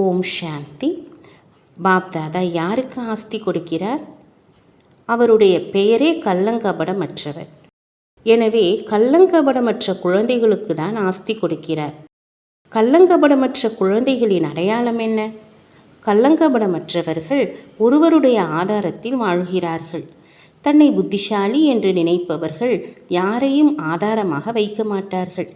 ஓம் சாந்தி. பாப்தாதா யாருக்கு ஆஸ்தி கொடுக்கிறார்? அவருடைய பெயரே கள்ளங்கபடமற்றவர். எனவே கள்ளங்கபடமற்ற குழந்தைகளுக்கு தான் ஆஸ்தி கொடுக்கிறார். கள்ளங்கபடமற்ற குழந்தைகளின் அடையாளம் என்ன? கள்ளங்கபடமற்றவர்கள் ஒருவருடைய ஆதாரத்தில் வாழ்கிறார்கள். தன்னை புத்திசாலி என்று நினைப்பவர்கள் யாரையும் ஆதாரமாக வைக்க மாட்டார்கள்.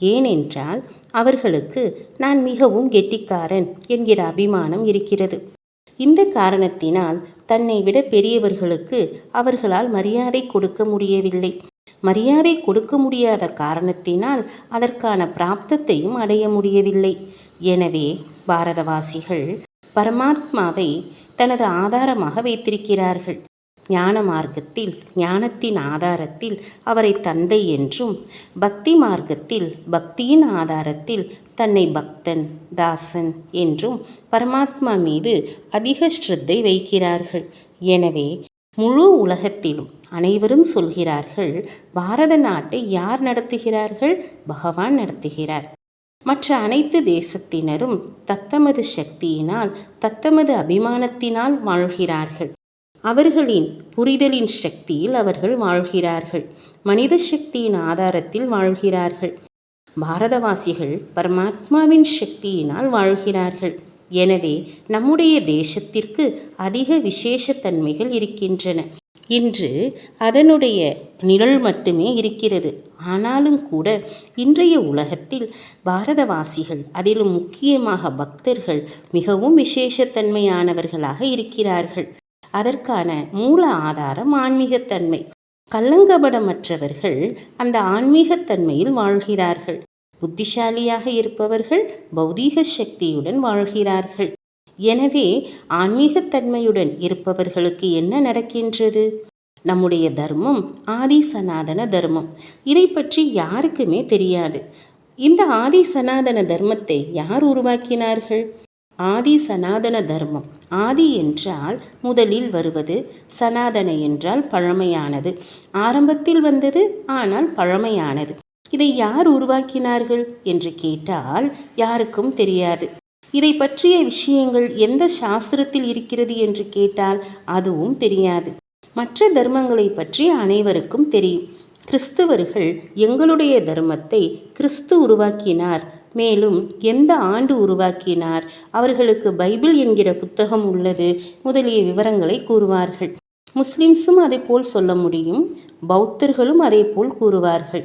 ஏனென்றால் அவர்களுக்கு நான் மிகவும் கெட்டிக்காரன் என்கிற அபிமானம் இருக்கிறது. இந்த காரணத்தினால் தன்னை விட பெரியவர்களுக்கு அவர்களால் மரியாதை கொடுக்க முடியவில்லை. மரியாதை கொடுக்க முடியாத காரணத்தினால் அதற்கான பிராப்தத்தையும் அடைய முடியவில்லை. எனவே பாரதவாசிகள் பரமாத்மாவை தனது ஆதாரமாக வைத்திருக்கிறார்கள். ஞான மார்க்கத்தில் ஞானத்தின் ஆதாரத்தில் அவரை தந்தை என்றும் பக்தி மார்க்கத்தில் பக்தியின் ஆதாரத்தில் தன்னை பக்தன் தாசன் என்றும் பரமாத்மா மீது அதிக ஸ்ரத்தை வைக்கிறார்கள். எனவே முழு உலகத்திலும் அனைவரும் சொல்கிறார்கள் பாரத நாட்டை யார் நடத்துகிறார்கள்? பகவான் நடத்துகிறார். மற்ற அனைத்து தேசத்தினரும் தத்தமது சக்தியினால் தத்தமது அபிமானத்தினால் வாழ்கிறார்கள். அவர்களின் புரிதலின் சக்தியில் அவர்கள் வாழ்கிறார்கள். மனித சக்தியின் ஆதாரத்தில் வாழ்கிறார்கள். பாரதவாசிகள் பரமாத்மாவின் சக்தியினால் வாழ்கிறார்கள். எனவே நம்முடைய தேசத்திற்கு அதிக விசேஷத்தன்மைகள் இருக்கின்றன. இன்று அதனுடைய நிழல் மட்டுமே இருக்கிறது. ஆனாலும் கூட இன்றைய உலகத்தில் பாரதவாசிகள் அதிலும் முக்கியமாக பக்தர்கள் மிகவும் விசேஷத்தன்மையானவர்களாக இருக்கிறார்கள். அதற்கான மூல ஆதாரம் ஆன்மீகத்தன்மை. கல்லங்கபடமற்றவர்கள் அந்த ஆன்மீகத்தன்மையில் வாழ்கிறார்கள். புத்திசாலியாக இருப்பவர்கள் பௌதீக சக்தியுடன் வாழ்கிறார்கள். எனவே ஆன்மீகத்தன்மையுடன் இருப்பவர்களுக்கு என்ன நடக்கின்றது? நம்முடைய தர்மம் ஆதி சனாதன தர்மம். இதை பற்றி யாருக்குமே தெரியாது. இந்த ஆதி சனாதன தர்மத்தை யார் உருவாக்கினார்கள்? ஆதி சனாதன தர்மம். ஆதி என்றால் முதலில் வருவது சனாதன என்றால் பழமையானது. ஆரம்பத்தில் வந்தது ஆனால் பழமையானது. இதை யார் உருவாக்கினார்கள் என்று கேட்டால் யாருக்கும் தெரியாது. இதை பற்றிய விஷயங்கள் எந்த சாஸ்திரத்தில் இருக்கிறது என்று கேட்டால் அதுவும் தெரியாது. மற்ற தர்மங்களை பற்றி அனைவருக்கும் தெரியும். கிறிஸ்தவர்கள் எங்களுடைய தர்மத்தை கிறிஸ்து உருவாக்கினார் மேலும் எந்த ஆண்டு உருவாக்கினார்? அவர்களுக்கு பைபிள் என்கிற புத்தகம் உள்ளது. முதலிய விவரங்களை கூறுவார்கள். முஸ்லிம்ஸும் அதை போல் சொல்ல முடியும். பௌத்தர்களும் அதே போல் கூறுவார்கள்.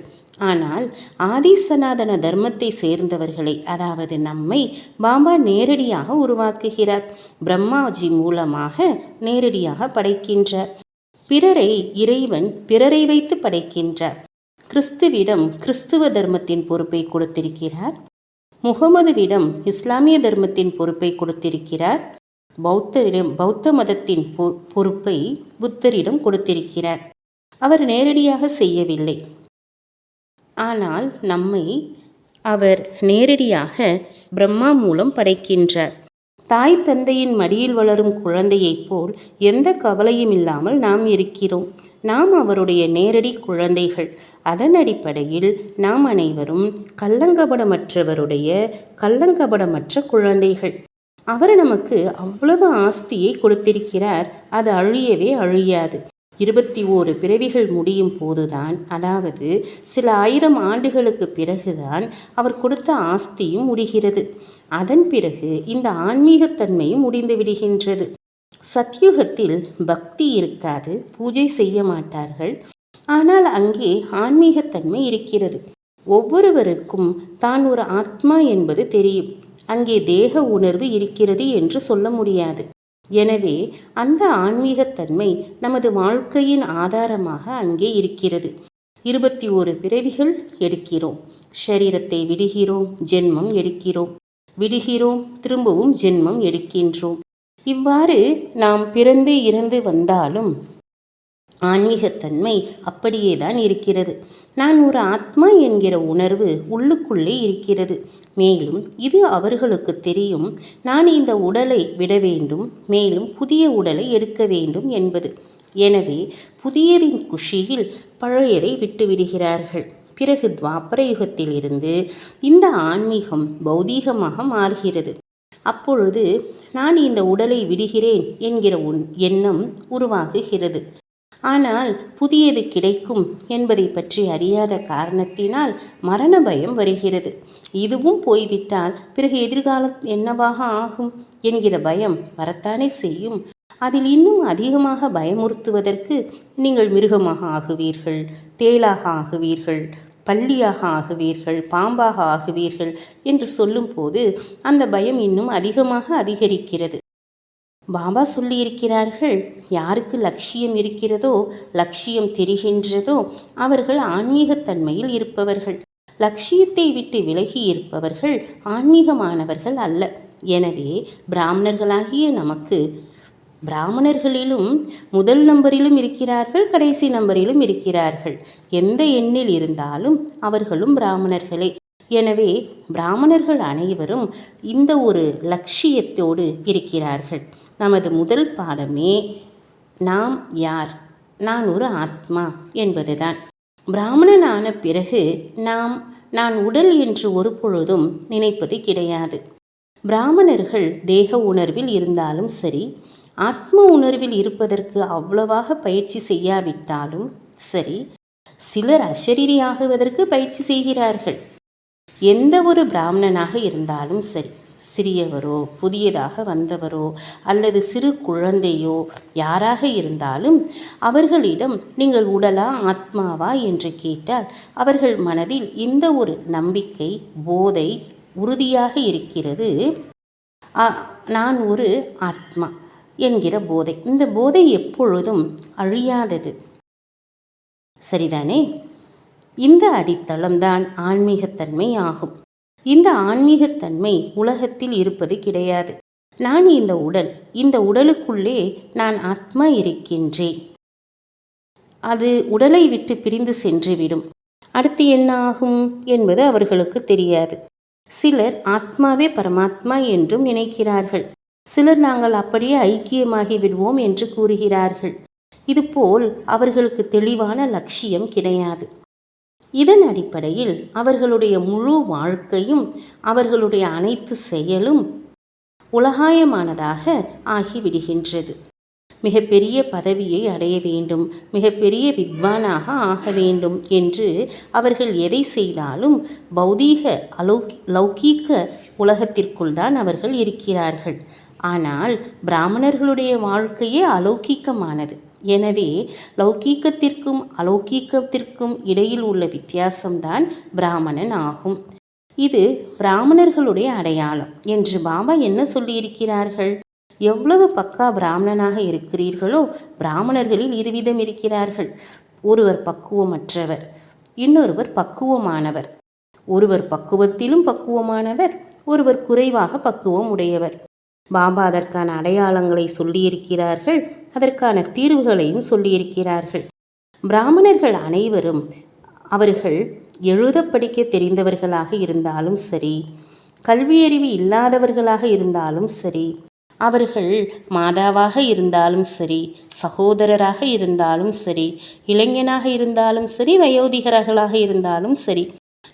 ஆனால் ஆதி சனாதன தர்மத்தை சேர்ந்தவர்களை அதாவது நம்மை பாபா நேரடியாக உருவாக்குகிறார். பிரம்மாஜி மூலமாக நேரடியாக படைக்கின்றார். பிறரை இறைவன் பிறரை வைத்து படைக்கின்றார். கிறிஸ்துவிடம் கிறிஸ்துவ தர்மத்தின் பொறுப்பை கொடுத்திருக்கிறார். முகமதுவிடம் இஸ்லாமிய தர்மத்தின் பொறுப்பை கொடுத்திருக்கிறார். பௌத்தரிடம் பௌத்த மதத்தின் பொறுப்பை புத்தரிடம் கொடுத்திருக்கிறார். அவர் நேரடியாக செய்யவில்லை. ஆனால் நம்மை அவர் நேரடியாக பிரம்மா மூலம் படைக்கின்றார். தாய் தந்தையின் மடியில் வளரும் குழந்தையைப் போல் எந்த கவலையும் இல்லாமல் நாம் இருக்கிறோம். நாம் அவருடைய நேரடி குழந்தைகள். அதன் அடிப்படையில் நாம் அனைவரும் கள்ளங்கபடமற்றவருடைய கள்ளங்கபடமற்ற குழந்தைகள். அவர் நமக்கு அவ்வளவு ஆஸ்தியை கொடுத்திருக்கிறார். அது அழியவே அழியாது. இருபத்தி ஓரு பிறவிகள் முடியும் போதுதான். அதாவது சில ஆயிரம் ஆண்டுகளுக்கு பிறகுதான் அவர் கொடுத்த ஆஸ்தியும் முடிகிறது. அதன் பிறகு இந்த ஆன்மீகத்தன்மையும் முடிந்து விடுகின்றது. சத்யுகத்தில் பக்தி இருக்காது பூஜை செய்ய மாட்டார்கள். ஆனால் அங்கே ஆன்மீகத்தன்மை இருக்கிறது. ஒவ்வொருவருக்கும் தான் ஒரு ஆத்மா என்பது தெரியும். அங்கே தேக உணர்வு இருக்கிறது என்று சொல்ல முடியாது. எனவே அந்த ஆன்மீகத்தன்மை நமது வாழ்க்கையின் ஆதாரமாக அங்கே இருக்கிறது. இருபத்தி ஓரு பிறவிகள் எடுக்கிறோம். ஷரீரத்தை விடுகிறோம் ஜென்மம் எடுக்கிறோம். விடுகிறோம் திரும்பவும் ஜென்மம் எடுக்கின்றோம். இவ்வாறு நாம் பிறந்து இறந்து வந்தாலும் ஆன்மீகத்தன்மை அப்படியே தான் இருக்கிறது. நான் ஒரு ஆத்மா என்கிற உணர்வு உள்ளுக்குள்ளே இருக்கிறது. மேலும் இது அவர்களுக்கு தெரியும். நான் இந்த உடலை விட வேண்டும். மேலும் புதிய உடலை எடுக்க வேண்டும் என்பது. எனவே புதியரின் குஷியில் பழையதை விட்டுவிடுகிறார்கள் பிறகு துவாபர யுகத்திலிருந்து இந்த ஆன்மீகம் பௌதீகமாக மாறுகிறது. அப்பொழுது நான் இந்த உடலை விடுகிறேன் என்கிற உன் எண்ணம் உருவாகுகிறது. ஆனால் புதியது கிடைக்கும் என்பதை பற்றி அறியாத காரணத்தினால் மரண பயம் வருகிறது. இதுவும் போய்விட்டால் பிறகு எதிர்காலம் என்னவாக ஆகும் என்கிற பயம் வரத்தானே செய்யும். அதில் இன்னும் அதிகமாக பயமுறுத்துவதற்கு நீங்கள் மிருகமாக ஆகுவீர்கள் தேளாக ஆகுவீர்கள் பள்ளியாக ஆகுவீர்கள் பாம்பாக ஆகுவீர்கள் என்று சொல்லும்போது அந்த பயம் இன்னும் அதிகமாக அதிகரிக்கிறது. பாபா சொல்லியிருக்கிறார்கள் யாருக்கு லட்சியம் இருக்கிறதோ லட்சியம் தெரிகின்றதோ அவர்கள் ஆன்மீகத்தன்மையில் இருப்பவர்கள். லட்சியத்தை விட்டு விலகி இருப்பவர்கள் ஆன்மீகமானவர்கள் அல்ல. எனவே பிராமணர்களாகிய நமக்கு பிராமணர்களிலும் முதல் நம்பரிலும் இருக்கிறார்கள் கடைசி நம்பரிலும் இருக்கிறார்கள். எந்த எண்ணில் இருந்தாலும் அவர்களும் பிராமணர்களே. எனவே பிராமணர்கள் அனைவரும் இந்த ஒரு லட்சியத்தோடு இருக்கிறார்கள். நமது முதல் பாடமே நாம் யார்? நான் ஒரு ஆத்மா என்பதுதான். பிராமணனான பிறகு நாம் நான் உடல் என்று ஒரு பொழுதும் நினைப்பது கிடையாது. பிராமணர்கள் தேக உணர்வில் இருந்தாலும் சரி ஆத்ம உணர்வில் இருப்பதற்கு அவ்வளவாக பயிற்சி செய்யாவிட்டாலும் சரி சிலர் அஷரீரியாகுவதற்கு பயிற்சி செய்கிறார்கள். எந்த ஒரு பிராமணனாக இருந்தாலும் சரி சிறியவரோ புதியதாக வந்தவரோ அல்லது சிறு குழந்தையோ யாராக இருந்தாலும் அவர்களிடம் நீங்கள் உடலா ஆத்மாவா என்று கேட்டால் அவர்கள் மனதில் இந்த ஒரு நம்பிக்கை போதை உறுதியாக இருக்கிறது. நான் ஒரு ஆத்மா என்கிற போதை. இந்த போதை எப்பொழுதும் அழியாதது. சரிதானே? இந்த அடித்தளம்தான் ஆன்மீகத்தன்மை ஆகும். இந்த ஆன்மீகத்தன்மை உலகத்தில் இருப்பது கிடையாது. நான் இந்த உடல் இந்த உடலுக்குள்ளே நான் ஆத்மா இருக்கின்றேன். அது உடலை விட்டு பிரிந்து சென்றுவிடும். அடுத்து என்ன ஆகும் என்பது அவர்களுக்கு தெரியாது. சிலர் ஆத்மாவே பரமாத்மா என்றும் நினைக்கிறார்கள். சிலர் நாங்கள் அப்படியே ஐக்கியமாகி விடுவோம் என்று கூறுகிறார்கள். இதுபோல் அவர்களுக்கு தெளிவான லட்சியம் கிடையாது. இதன் அடிப்படையில் அவர்களுடைய முழு வாழ்க்கையும் அவர்களுடைய அனைத்து செயலும் உலகாயமானதாக ஆகிவிடுகின்றது. மிகப்பெரிய பதவியை அடைய வேண்டும் மிகப்பெரிய வித்வானாக ஆக வேண்டும் என்று அவர்கள் எதை செய்தாலும் பௌதீக அலௌகி லௌகீக உலகத்திற்குள் தான் அவர்கள் இருக்கிறார்கள். ஆனால் பிராமணர்களுடைய வாழ்க்கையே அலௌகீகமானது. எனவே லௌகீகத்திற்கும் அலௌகீகத்திற்கும் இடையில் உள்ள வித்தியாசம்தான் பிராமணன் ஆகும். இது பிராமணர்களுடைய அடையாளம். என்று பாபா என்ன சொல்லியிருக்கிறார்கள்? எவ்வளவு பக்கா பிராமணனாக இருக்கிறீர்களோ பிராமணர்களில் இருவிதம் இருக்கிறார்கள். ஒருவர் பக்குவமற்றவர் இன்னொருவர் பக்குவமானவர். ஒருவர் பக்குவத்திலும் பக்குவமானவர் ஒருவர் குறைவாக பக்குவம் உடையவர் பாபா அதற்கான அடையாளங்களை சொல்லியிருக்கிறார்கள் அதற்கான தீர்வுகளையும் சொல்லியிருக்கிறார்கள். பிராமணர்கள் அனைவரும் அவர்கள் எழுத படிக்க தெரிந்தவர்களாக இருந்தாலும் சரி கல்வியறிவு இல்லாதவர்களாக இருந்தாலும் சரி அவர்கள் மாதாவாக இருந்தாலும் சரி சகோதரராக இருந்தாலும் சரி இளைஞனாக இருந்தாலும் சரி வயோதிகர்களாக இருந்தாலும் சரி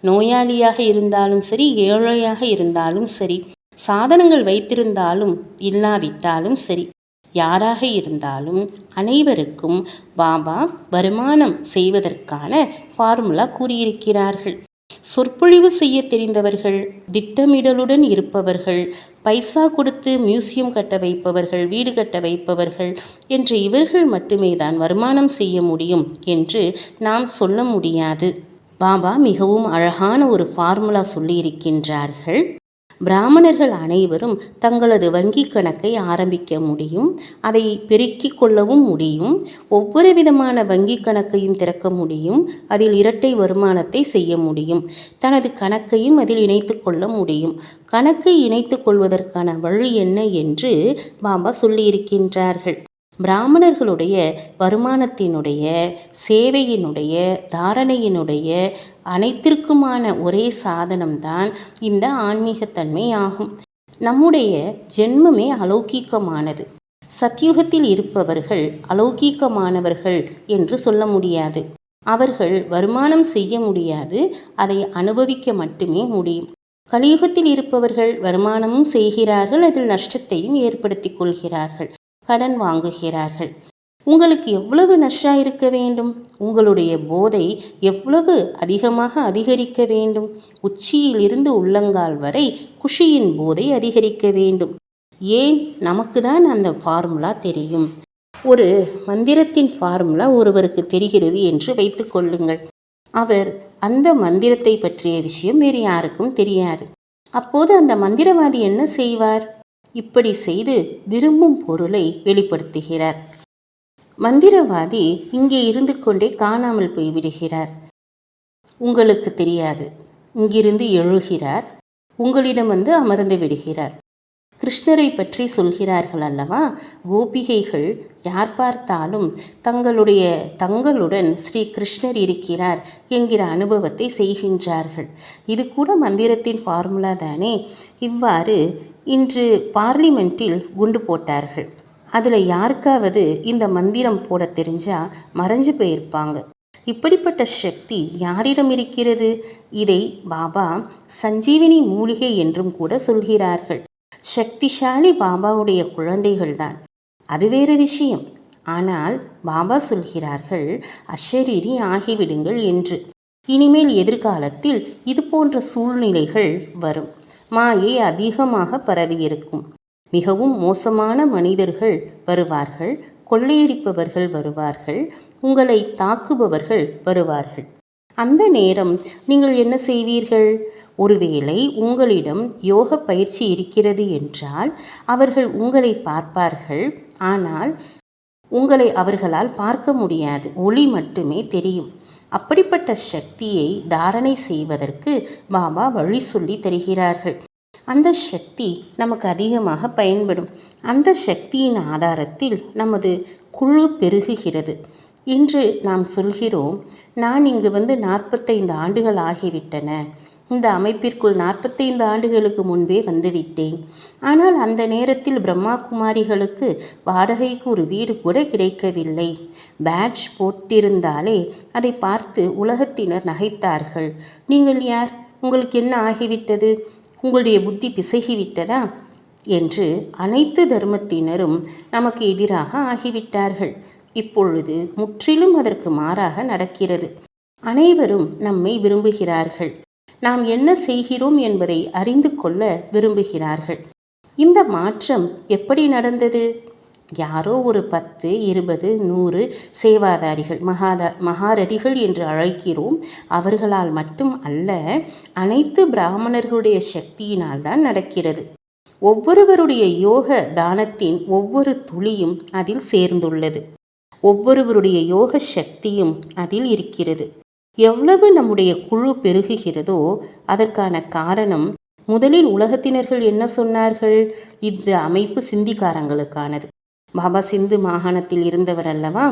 நோயாளியாக இருந்தாலும் சரி ஏழையாக இருந்தாலும் சரி சாதனங்கள் வைத்திருந்தாலும் இல்லாவிட்டாலும் சரி. யாராக இருந்தாலும் அனைவருக்கும் பாபா வருமானம் செய்வதற்கான ஃபார்முலா கூறியிருக்கிறார்கள். சொற்பொழிவு செய்ய தெரிந்தவர்கள் திட்டமிடலுடன் இருப்பவர்கள் பைசா கொடுத்து மியூசியம் கட்ட வைப்பவர்கள் வீடு கட்ட வைப்பவர்கள் என்று இவர்கள் மட்டுமே தான் வருமானம் செய்ய முடியும் என்று நாம் சொல்ல முடியாது. பாபா மிகவும் அழகான ஒரு ஃபார்முலா சொல்லியிருக்கின்றார்கள். பிராமணர்கள் அனைவரும் தங்களது வங்கி கணக்கை ஆரம்பிக்க முடியும் அதை பெருக்கிக் கொள்ளவும் முடியும். ஒவ்வொரு விதமான வங்கி கணக்கையும் திறக்க முடியும் அதில் இரட்டை வருமானத்தை செய்ய முடியும். தனது கணக்கையும் அதில் இணைத்து கொள்ள முடியும். கணக்கை இணைத்து கொள்வதற்கான வழி என்ன என்று பாபா சொல்லியிருக்கின்றார்கள். பிராமணர்களுடைய வருமானத்தினுடைய சேவையினுடைய தாரணையினுடைய அனைத்திற்குமான ஒரே சாதனம்தான் இந்த ஆன்மீகத்தன்மை ஆகும் நம்முடைய ஜென்மமே அலௌகீகமானது. சத்யுகத்தில் இருப்பவர்கள் அலௌகீகமானவர்கள் என்று சொல்ல முடியாது. அவர்கள் வருமானம் செய்ய முடியாது அதை அனுபவிக்க மட்டுமே முடியும். கலியுகத்தில் இருப்பவர்கள் வருமானமும் செய்கிறார்கள் அதில் நஷ்டத்தையும் ஏற்படுத்திக் கொள்கிறார்கள். கடன் வாங்குகிறார்கள். உங்களுக்கு எவ்வளவு நஷ்டா இருக்க வேண்டும்? உங்களுடைய போதை எவ்வளவு அதிகமாக அதிகரிக்க வேண்டும்? உச்சியில் இருந்து உள்ளங்கால் வரை குஷியின் போதை அதிகரிக்க வேண்டும். ஏன்? நமக்கு தான் அந்த ஃபார்முலா தெரியும். ஒரு மந்திரத்தின் ஃபார்முலா ஒருவருக்கு தெரிகிறது என்று வைத்துக்கொள்ளுங்கள் அவர் அந்த மந்திரத்தை பற்றிய விஷயம் வேறு யாருக்கும் தெரியாது. அப்போது அந்த மந்திரவாதி என்ன செய்வார்? இப்படி செய்து விரும்பும் பொருளை வெளிப்படுத்துகிறார். மந்திரவாதி இங்கே இருந்து கொண்டே காணாமல் போய்விடுகிறார். உங்களுக்கு தெரியாது. இங்கிருந்து எழுகிறார். உங்களிடம் வந்து அமர்ந்து விடுகிறார். கிருஷ்ணரை பற்றி சொல்கிறார்கள் அல்லவா? கோபிகைகள் யார் பார்த்தாலும் தங்களுடைய தங்களுடன் ஸ்ரீ கிருஷ்ணர் இருக்கிறார் என்கிற அனுபவத்தை செய்கின்றார்கள். இது கூட மந்திரத்தின் ஃபார்முலா தானே. இவ்வாறு இன்று பார்லிமெண்ட்டில் குண்டு போட்டார்கள். அதில் யாருக்காவது இந்த மந்திரம் போட தெரிஞ்சால் மறைஞ்சு போயிருப்பாங்க. இப்படிப்பட்ட சக்தி யாரிடம் இருக்கிறது? இதை பாபா சஞ்சீவினி மூலிகை என்றும் கூட சொல்கிறார்கள். சக்திசாலி பாபாவுடைய குழந்தைகள்தான். அது வேறு விஷயம். ஆனால் பாபா சொல்கிறார்கள் அஷரீரி ஆகிவிடுங்கள் என்று. இனிமேல் எதிர்காலத்தில் இது போன்ற சூழ்நிலைகள் வரும். மாயை அதிகமாக பரவியிருக்கும். மிகவும் மோசமான மனிதர்கள் வருவார்கள் கொள்ளையடிப்பவர்கள் வருவார்கள் உங்களை தாக்குபவர்கள் வருவார்கள். அந்த நேரம் நீங்கள் என்ன செய்வீர்கள்? ஒருவேளை உங்களிடம் யோக பயிற்சி இருக்கிறது என்றால் அவர்கள் உங்களை பார்ப்பார்கள். ஆனால் உங்களை அவர்களால் பார்க்க முடியாது. ஒளி மட்டுமே தெரியும். அப்படிப்பட்ட சக்தியை தாரணை செய்வதற்கு பாபா வழி சொல்லி தருகிறார்கள். அந்த சக்தி நமக்கு அதிகமாக பயன்படும். அந்த சக்தியின் ஆதாரத்தில் நமது குழு பெருகுகிறது. இன்று நாம் சொல்கிறோம் நான் இங்கு வந்து நாற்பத்தைந்து ஆண்டுகள் ஆகிவிட்டன. இந்த அமைப்பிற்குள் நாற்பத்தைந்து ஆண்டுகளுக்கு முன்பே வந்துவிட்டேன். ஆனால் அந்த நேரத்தில் பிரம்மா குமாரிகளுக்கு வாடகைக்கு ஒரு வீடு கூட கிடைக்கவில்லை. பேட்ச் போட்டிருந்தாலே அதை பார்த்து உலகத்தினர் நகைத்தார்கள். நீங்கள் யார்? உங்களுக்கு என்ன ஆகிவிட்டது? உங்களுடைய புத்தி பிசகிவிட்டதா? என்று அனைத்து தர்மத்தினரும் நமக்கு எதிராக ஆகிவிட்டார்கள். இப்பொழுது முற்றிலும் அதற்கு மாறாக நடக்கிறது. அனைவரும் நம்மை விரும்புகிறார்கள். நாம் என்ன செய்கிறோம் என்பதை அறிந்து கொள்ள விரும்புகிறார்கள். இந்த மாற்றம் எப்படி நடந்தது? யாரோ ஒரு பத்து இருபது நூறு சேவாதாரிகள் மகாதா மகாரதிகள் என்று அழைக்கிறோம். அவர்களால் மட்டும் அல்ல அனைத்து பிராமணர்களுடைய சக்தியினால் தான் நடக்கிறது. ஒவ்வொருவருடைய யோக தானத்தின் ஒவ்வொரு துளியும் அதில் சேர்ந்துள்ளது. ஒவ்வொருவருடைய யோக சக்தியும் அதில் இருக்கிறது. எவ்வளவு நம்முடைய குழு பெருகுகிறதோ அதற்கான காரணம் முதலில் உலகத்தினர்கள் என்ன சொன்னார்கள்? இந்த அமைப்பு சிந்திக்காரங்களுக்கானது பாபா சிந்து மாகாணத்தில் இருந்தவர் அல்லவா?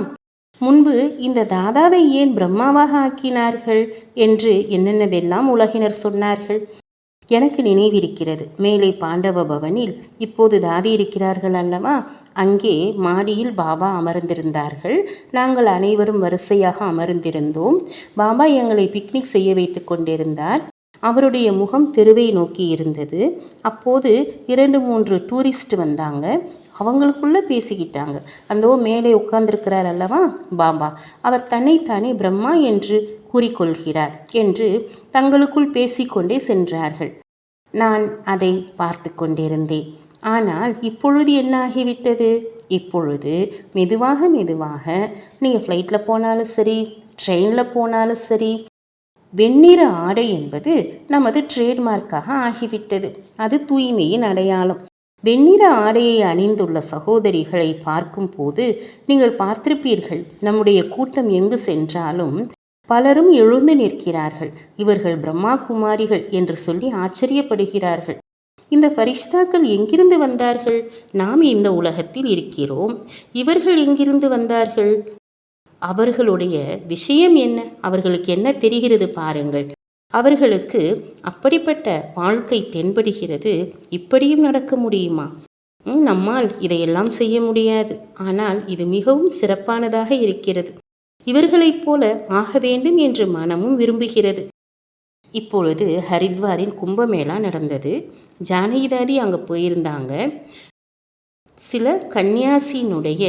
முன்பு இந்த தாதாவை ஏன் பிரம்மாவாக ஆக்கினார்கள்? என்று என்னென்னவெல்லாம் உலகினர் சொன்னார்கள்? எனக்கு நினைவிருக்கிறது. மேலே பாண்டவ பவனில் இப்போது தாதி இருக்கிறார்கள் அல்லவா? அங்கே மாடியில் பாபா அமர்ந்திருந்தார்கள். நாங்கள் அனைவரும் வரிசையாக அமர்ந்திருந்தோம். பாபா எங்களை பிக்னிக் செய்ய வைத்து கொண்டிருந்தார். அவருடைய முகம் தெருவை நோக்கி இருந்தது. அப்போது இரண்டு மூன்று டூரிஸ்ட் வந்தாங்க. அவங்களுக்குள்ளே பேசிக்கிட்டாங்க. அந்த மேலே உட்கார்ந்துருக்கிறார் அல்லவா? பாபா அவர் தன்னைத்தானே பிரம்மா என்று கூறிக்கொள்கிறார் என்று தங்களுக்குள் பேசிக்கொண்டே சென்றார்கள். நான் அதை பார்த்து கொண்டிருந்தேன். ஆனால் இப்பொழுது என்ன ஆகிவிட்டது? இப்பொழுது மெதுவாக மெதுவாக. நீங்கள் ஃப்ளைட்டில் போனாலும் சரி ட்ரெயினில் போனாலும் சரி வெண்ணிற ஆடை என்பது நமது ட்ரேட்மார்க்காக ஆகிவிட்டது. அது தூய்மையின் அடையாளம். வெண்ணிற ஆடையை அணிந்துள்ள சகோதரிகளை பார்க்கும்போது நீங்கள் பார்த்திருப்பீர்கள் நம்முடைய கூட்டம் எங்கு சென்றாலும் பலரும் எழுந்து நிற்கிறார்கள். இவர்கள் பிரம்மா குமாரிகள் என்று சொல்லி ஆச்சரியப்படுகிறார்கள். இந்த ஃபரிஷ்தாக்கள் எங்கிருந்து வந்தார்கள்? நாம் இந்த உலகத்தில் இருக்கிறோம். இவர்கள் எங்கிருந்து வந்தார்கள்? அவர்களுடைய விஷயம் என்ன? அவர்களுக்கு என்ன தெரிகிறது பாருங்கள். அவர்களுக்கு அப்படிப்பட்ட வாழ்க்கை தென்படுகிறது. இப்படியும் நடக்க முடியுமா? நம்மால் இதையெல்லாம் செய்ய முடியாது. ஆனால் இது மிகவும் சிறப்பானதாக இருக்கிறது. இவர்களைப் போல ஆக வேண்டும் என்று மனமும் விரும்புகிறது. இப்பொழுது ஹரித்வாரில் கும்பமேளா நடந்தது. ஜானகிதாதி அங்கே போயிருந்தாங்க. சில கன்னியாசியினுடைய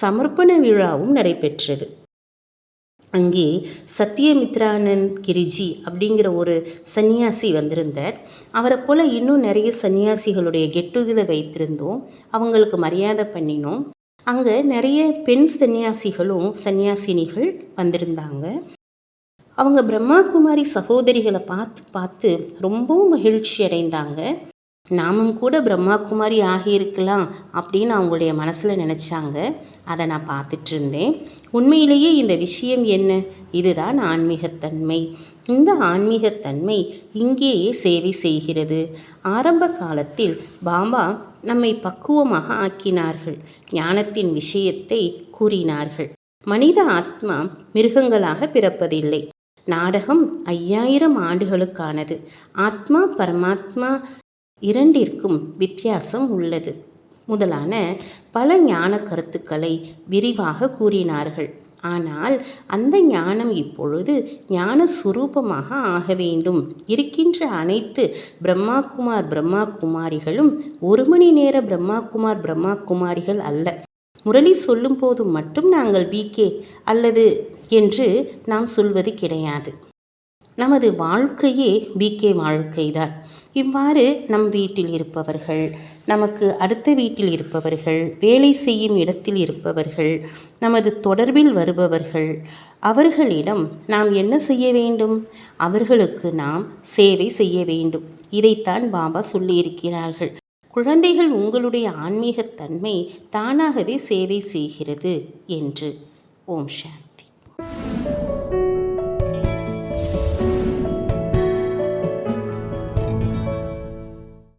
சமர்ப்பண விழாவும் நடைபெற்றது. அங்கே சத்யமித்ரானந்த் கிரிஜி அப்படிங்கிற ஒரு சன்னியாசி வந்திருந்தார். அவரை போல் இன்னும் நிறைய சன்னியாசிகளுடைய கெட் டுகெதர் வைத்திருந்தோம். அவங்களுக்கு மரியாதை பண்ணினோம். அங்கே நிறைய பெண் சன்னியாசிகளும் சன்னியாசினிகள் வந்திருந்தாங்க. அவங்க பிரம்மா குமாரி சகோதரிகளை பார்த்து பார்த்து ரொம்பவும் மகிழ்ச்சி அடைந்தாங்க. நாமும் கூட பிரம்மா குமாரி ஆகியிருக்கலாம் அப்படின்னு அவங்களுடைய மனசில் நினச்சாங்க. அதை நான் பார்த்துட்டு இருந்தேன் உண்மையிலேயே இந்த விஷயம் என்ன? இதுதான் ஆன்மீகத்தன்மை. இந்த ஆன்மீகத்தன்மை இங்கேயே சேவை செய்கிறது. ஆரம்ப காலத்தில் பாபா நம்மை பக்குவமாக ஆக்கினார்கள். ஞானத்தின் விஷயத்தை கூறினார்கள். மனித ஆத்மா மிருகங்களாக பிறப்பதில்லை. நாடகம் ஐயாயிரம் ஆண்டுகளுக்கானது. ஆத்மா பரமாத்மா இரண்டிற்கும் வித்தியாசம் உள்ளது. முதலான பல ஞான கருத்துக்களை விரிவாக கூறினார்கள். ஆனால் அந்த ஞானம் இப்பொழுது ஞான சுரூபமாக ஆக வேண்டும். இருக்கின்ற அனைத்து பிரம்மா குமார் பிரம்மா குமாரிகளும் ஒரு மணி நேர பிரம்மா குமார் பிரம்மா குமாரிகள் அல்ல. முரளி சொல்லும் போது மட்டும் நாங்கள் பிகே அல்லது என்று நாம் சொல்வது கிடையாது. நமது வாழ்க்கையே பிகே வாழ்க்கைதான். இவ்வாறு நம் வீட்டில் இருப்பவர்கள் நமக்கு அடுத்த வீட்டில் இருப்பவர்கள் வேலை செய்யும் இடத்தில் இருப்பவர்கள் நமது தொடர்பில் வருபவர்கள் அவர்களிடம் நாம் என்ன செய்ய வேண்டும்? அவர்களுக்கு நாம் சேவை செய்ய வேண்டும். இதைத்தான் பாபா சொல்லியிருக்கிறார்கள். குழந்தைகள் உங்களுடைய ஆன்மீகத்தன்மை தானாகவே சேவை செய்கிறது என்று. ஓம் சாந்தி.